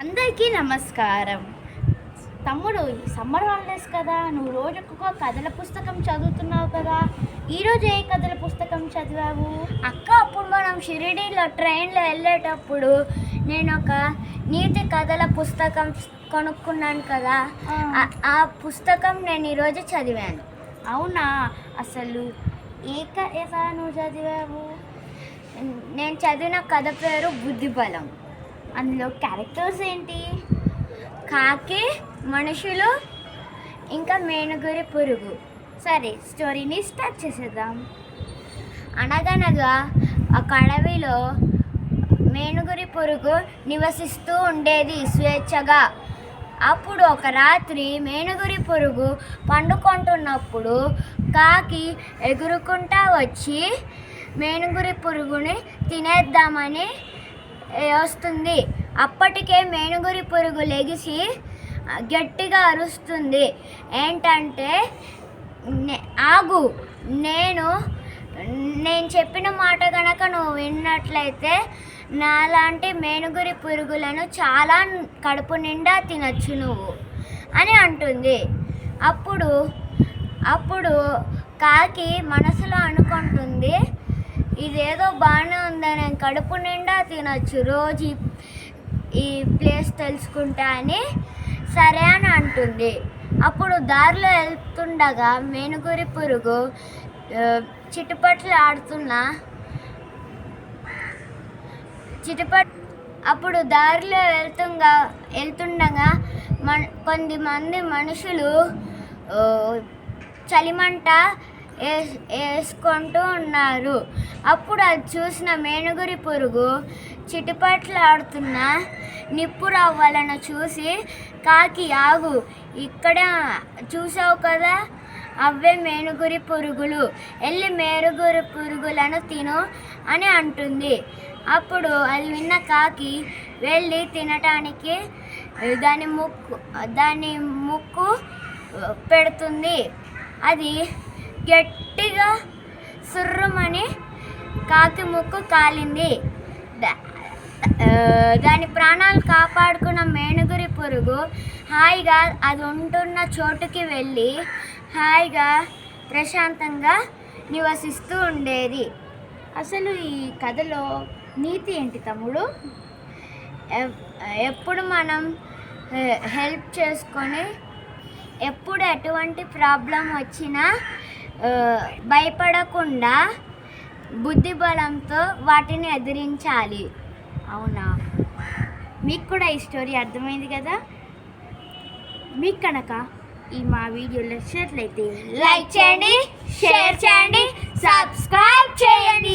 అందరికీ నమస్కారం. తమ్ముడు ఈ సమ్మర్ హాలిడేస్ కదా నువ్వు రోజుకొక కథల పుస్తకం చదువుతున్నావు కదా ఈరోజు ఏ కథల పుస్తకం చదివావు? అక్క అప్పుడు మనం షిరిడీలో ట్రైన్లో వెళ్ళేటప్పుడు నేను ఒక నీతి కథల పుస్తకం కొనుక్కున్నాను కదా ఆ. పుస్తకం నేను ఈరోజు చదివాను. అవునా? అసలు ఏ కథ నువ్వు చదివావు? నేను చదివిన కథ పేరు బుద్ధిబలం. అందులో క్యారెక్టర్స్ ఏంటి? కాకి మనుషులు ఇంకా మేనుగురి పురుగు. సరే స్టోరీని స్టార్ట్ చేసేద్దాం. అనగనగా ఒక అడవిలో మేనుగురి పురుగు నివసిస్తూ ఉండేది స్వేచ్ఛగా. అప్పుడు ఒక రాత్రి మేనుగురి పురుగు పండుకుంటున్నప్పుడు కాకి ఎగురుకుంటా వచ్చి మేనుగురి పురుగుని తినేద్దామని వస్తుంది? అప్పటికే మేనుగురి పురుగు లెగిసి గట్టిగా అరుస్తుంది. ఏంటంటే "నే- ఆగు. నేను నేను చెప్పిన మాట కనుక నువ్వు విన్నట్లయితే నాలాంటి మేనుగురి పురుగులను చాలా కడుపు నిండా తినచ్చు నువ్వు అని అంటుంది. అప్పుడు అప్పుడు కాకి మనసులో అనుకుంటుంది ఇదేదో బాగానే ఉందని కడుపు నిండా తినొచ్చు రోజు ఈ- ప్లేస్ తెలుసుకుంటా అని సరే అని అంటుంది. అప్పుడు దారిలో వెళ్తుండగా మేనుగురి పురుగు ఆ, చిటుపట్లు ఆడుతున్న చిటుపట్ అప్పుడు దారిలో వెళ్తుండగా వెళ్తుండగా మన కొంతమంది మనుషులు చలిమంట వేసుకుంటూ ఉన్నారు. అప్పుడు అది చూసిన మేనుగురి పురుగు చిటిపట్లాడుతున్న నిప్పురవ్వలను చూసి కాకి ఆగు. ఇక్కడ చూసావు కదా? అవే మేనుగురి పురుగులు. వెళ్ళి మేనుగురి పురుగులను తిను అని అంటుంది. అప్పుడు అది విన్న కాకి వెళ్ళి తినటానికి దాని ముక్కు దాని ముక్కు పెడుతుంది. అది గట్టిగా కాకి ముక్కు కాలింది. దా- దాని ప్రాణాలు కాపాడుకున్న మేనుగురి పురుగు హాయిగా అది ఉంటున్న చోటుకి వెళ్ళి హాయిగా ప్రశాంతంగా నివసిస్తూ ఉండేది. అసలు ఈ కథలో నీతి ఏంటి తమ్ముడు? ఎప్పుడు మనం హెల్ప్ చేసుకొని ఎప్పుడు ఎటువంటి ప్రాబ్లం వచ్చినా భయపడకుండా బుద్ధి బలంతో వాటిని ఎదిరించాలి. అవునా? మీకు కూడా ఈ స్టోరీ అర్థమైంది కదా? మీకు కనుక ఈ మా వీడియో నచ్చినట్లయితే లైక్ చేయండి షేర్ చేయండి సబ్స్క్రైబ్ చేయండి.